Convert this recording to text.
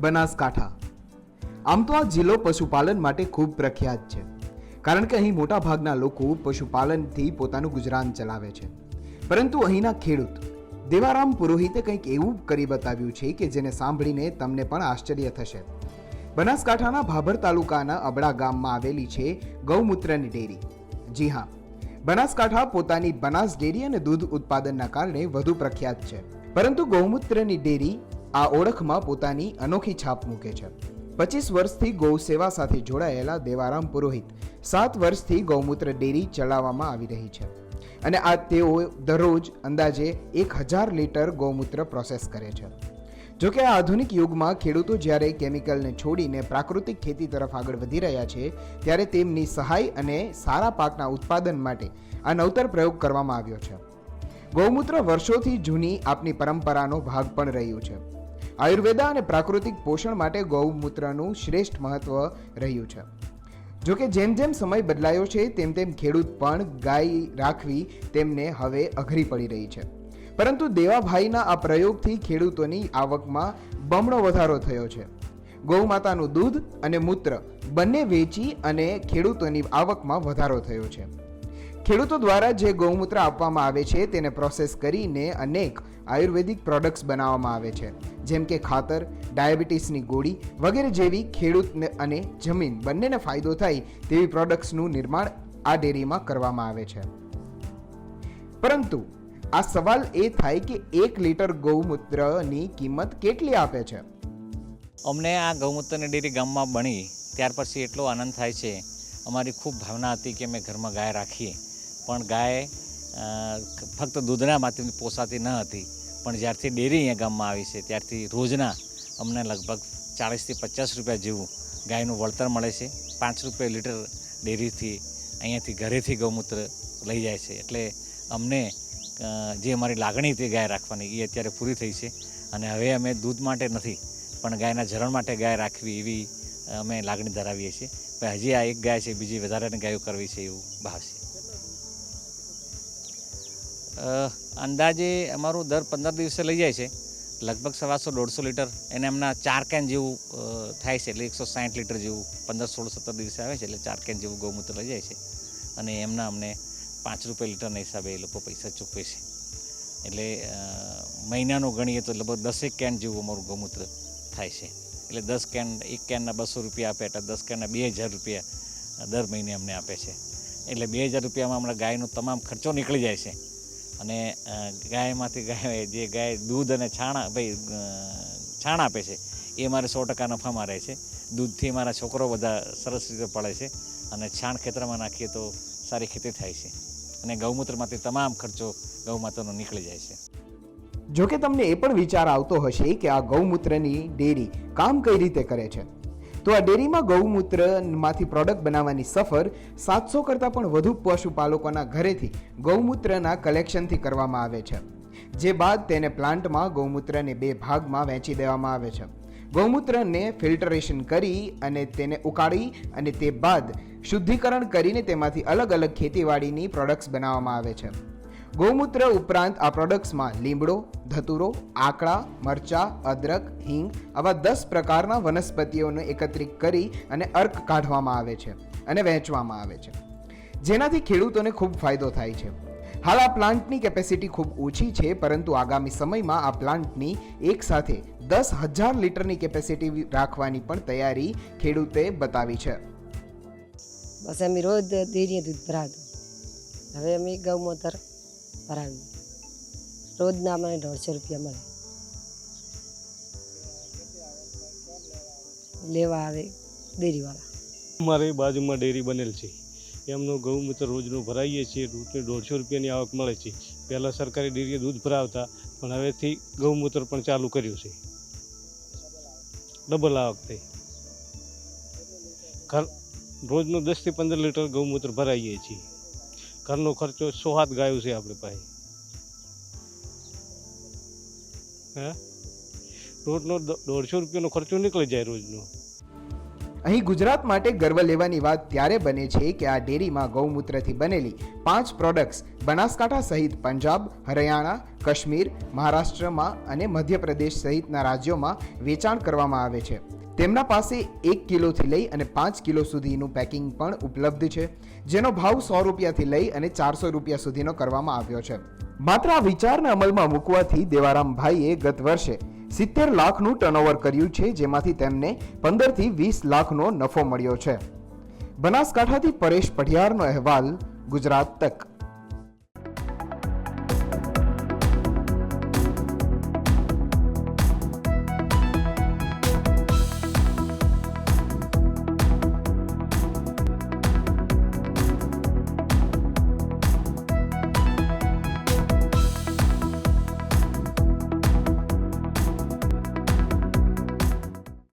બનાસકાંઠા. આમ તો આ જિલ્લો પશુપાલન માટે ખૂબ પ્રખ્યાત છે. કારણ કે અહીં મોટાભાગના લોકો પશુપાલનથી પોતાનું ગુજરાન ચલાવે છે. પરંતુ અહીંના ખેડૂત, દેવારામ પુરોહિતે કંઈક એવું કરી બતાવ્યું છે કે જેને સાંભળીને તમને પણ આશ્ચર્ય થશે. બનાસકાંઠાના ભાભર તાલુકાના અબડા ગામમાં આવેલી છે ગૌમૂત્રની ડેરી. જી હા, બનાસકાંઠા પોતાની બનાસ ડેરી અને દૂધ ઉત્પાદનના કારણે વધુ પ્રખ્યાત છે. પરંતુ ગૌમૂત્રની ડેરી આ ઓળખમાં પોતાની અનોખી છાપ મૂકે છે. પચીસ વર્ષથી ગૌ સેવા સાથે જોડાયેલા દેવારામ પુરોહિત સાત વર્ષથી ગૌમૂત્ર ડેરી ચલાવવામાં આવી રહી છે. અને આ તેઓ દરરોજ અંદાજે એક હજાર લીટર ગૌમૂત્ર પ્રોસેસ કરે છે. જો કે આ આધુનિક યુગમાં ખેડૂતો જ્યારે કેમિકલને છોડીને પ્રાકૃતિક ખેતી તરફ આગળ વધી રહ્યા છે, ત્યારે તેમની સહાય અને સારા પાકના ઉત્પાદન માટે આ નવતર પ્રયોગ કરવામાં આવ્યો છે. ગૌમૂત્ર વર્ષોથી જૂની આપની પરંપરાનો ભાગ પણ રહ્યું છે. આયુર્વેદા અને પ્રાકૃતિક પોષણ માટે ગૌમૂત્રનું શ્રેષ્ઠ મહત્વ રહ્યું છે. જોકે જેમ જેમ સમય બદલાયો છે, તેમ તેમ ખેડૂત પણ ગાય રાખવી તેમને હવે અઘરી પડી રહી છે. પરંતુ દેવાભાઈના આ પ્રયોગથી ખેડૂતોની આવકમાં બમણો વધારો થયો છે. ગૌમાતાનું દૂધ અને મૂત્ર બંને વેચી અને ખેડૂતોની આવકમાં વધારો થયો છે. ખેડૂતો દ્વારા જે ગૌમૂત્ર આપવામાં આવે છે, તેને પ્રોસેસ કરીને અનેક આયુર્વેદિક પ્રોડક્ટ્સ બનાવવામાં આવે છે. જેમ કે ખાતર, ડાયાબિટીસની ગોળી વગેરે જેવી ખેડૂતને અને જમીન બંનેને ફાયદો થાય તેવી પ્રોડક્ટ્સનું નિર્માણ આ ડેરીમાં કરવામાં આવે છે. પરંતુ આ સવાલ એ થાય કે એક લીટર ગૌમૂત્રની કિંમત કેટલી આપે છે? અમને આ ગૌમૂત્રની ડેરી ગામમાં બની, ત્યાર પછી એટલો આનંદ થાય છે. અમારી ખૂબ ભાવના હતી કે અમે ઘરમાં ગાય રાખીએ. પણ ગાય ફક્ત દૂધના માધ્યમથી પોસાતી ન હતી. પણ જ્યારથી ડેરી અહીંયા ગામમાં આવી છે, ત્યારથી રોજના અમને લગભગ ચાળીસથી પચાસ રૂપિયા જેવું ગાયનું વળતર મળે છે. પાંચ રૂપિયા લીટર ડેરીથી અહીંયાથી ઘરેથી ગૌમૂત્ર લઈ જાય છે. એટલે અમને જે અમારી લાગણી હતી ગાય રાખવાની, એ અત્યારે પૂરી થઈ છે. અને હવે અમે દૂધ માટે નથી, પણ ગાયના જરણ માટે ગાય રાખવી એવી અમે લાગણી ધરાવીએ છીએ. હજી આ એક ગાય છે, બીજી વધારાની ગાયો કરવી છે એવું ભાવ છે. અંદાજે અમારું દર પંદર દિવસે લઈ જાય છે. લગભગ સવાસો દોઢસો લીટર. એને એમના ચાર કેન જેવું થાય છે. એટલે એકસો સાઠ લીટર જેવું, પંદર સોળ સત્તર દિવસે આવે છે. એટલે ચાર કેન જેવું ગૌમૂત્ર લઈ જાય છે. અને એમના અમને પાંચ રૂપિયા લીટરના હિસાબે એ લોકો પૈસા ચૂકવે છે. એટલે મહિનાનો ગણીએ તો લગભગ દસેક કેન જેવું અમારું ગૌમૂત્ર થાય છે. એટલે દસ કેન, એક કેનના બસો રૂપિયા આપે એટલે દસ કેનના બે હજાર રૂપિયા દર મહિને અમને આપે છે. એટલે બે હજાર રૂપિયામાં હમણાં ગાયનો તમામ ખર્ચો નીકળી જાય છે. અને ગાયમાંથી ગાય, જે ગાય દૂધ અને છાણા, ભાઈ છાણ આપે છે, એ મારે સો ટકા નફામાં રહે છે. દૂધથી મારા છોકરો બધા સરસ રીતે પડે છે અને છાણ ખેતરમાં નાખીએ તો સારી ખેતી થાય છે. અને ગૌમૂત્રમાંથી તમામ ખર્ચો ગૌમાતાનો નીકળી જાય છે. જો કે તમને એ પણ વિચાર આવતો હશે કે આ ગૌમૂત્રની ડેરી કામ કઈ રીતે કરે છે? તો આ ડેરીમાં ગૌમૂત્રમાંથી પ્રોડક્ટ બનાવવાની સફર સાતસો કરતાં પણ વધુ પશુપાલકોના ઘરેથી ગૌમૂત્રના કલેક્શનથી કરવામાં આવે છે. જે બાદ તેને પ્લાન્ટમાં ગૌમૂત્રને બે ભાગમાં વહેંચી દેવામાં આવે છે. ગૌમૂત્રને ફિલ્ટરેશન કરી અને તેને ઉકાળી અને તે બાદ શુદ્ધિકરણ કરીને તેમાંથી અલગ અલગ ખેતીવાડીની પ્રોડક્ટ્સ બનાવવામાં આવે છે. ગૌમૂત્ર ઉપરાંત આ પ્રોડક્ટ્સમાં લીમડો, ધતુરો, આકડા, મરચા, અદરક, હિંગ આવા દસ પ્રકારના વનસ્પતિઓને એકત્રિત કરી અને અર્ક કાઢવામાં આવે છે અને વહેંચવામાં આવે છે. જેનાથી ખેડૂતોને ખૂબ ફાયદો થાય છે. હાલ આ પ્લાન્ટની કેપેસિટી ખૂબ ઓછી છે, પરંતુ આગામી સમયમાં આ પ્લાન્ટની એક સાથે દસ હજાર લીટરની કેપેસિટી રાખવાની પણ તૈયારી ખેડૂતે બતાવી છે. બસ અમે રોજ ધીરે દૂધ ભરાતું. હવે અમે ગૌમૂત્ર ભરાવી. રોજના મને દોઢસો રૂપિયા મળે. લેવા આવે ડેરીવાળા. અમારી બાજુમાં ડેરી બનેલ છે. એમનું ગૌમૂત્ર રોજનું ભરાઈએ છીએ, દૂધને દોઢસો રૂપિયાની આવક મળે છે. પહેલાં સરકારી ડેરીએ દૂધ ભરાવતા, પણ હવેથી ગૌમૂત્ર પણ ચાલુ કર્યું છે. ડબલ આવક થઈ. ઘર, રોજનું દસથી પંદર લીટર ગૌમૂત્ર ભરાઈએ છીએ. ઘરનો ખર્ચો સો હાથ ગાયું છે આપણે પાસે. હે? રોજનો દોઢસો રૂપિયાનો ખર્ચો નીકળી જાય રોજનો. અહીં ગુજરાત માટે ગર્વ લેવાની વાત ત્યારે બને છે કે આ ડેરીમાં ગૌમૂત્રથી બનેલી પાંચ પ્રોડક્ટ્સ બનાસકાંઠા સહિત પંજાબ, હરિયાણા, કાશ્મીર, મહારાષ્ટ્રમાં અને મધ્યપ્રદેશ સહિતના રાજ્યોમાં વેચાણ કરવામાં આવે છે. તેમના પાસે એક કિલોથી લઈ અને પાંચ કિલો સુધીનું પેકિંગ પણ ઉપલબ્ધ છે, જેનો ભાવ સો રૂપિયાથી લઈ અને ચારસો રૂપિયા સુધીનો કરવામાં આવ્યો છે. માત્ર આ વિચારને અમલમાં મૂકવાથી દેવારામભાઈએ ગત વર્ષે સિત્તેર લાખનું ટર્નઓવર કર્યું છે, જેમાંથી તેમને પંદરથી વીસ લાખનો નફો મળ્યો છે. બનાસકાંઠાથી પરેશ પઢિયારનો અહેવાલ, ગુજરાત તક.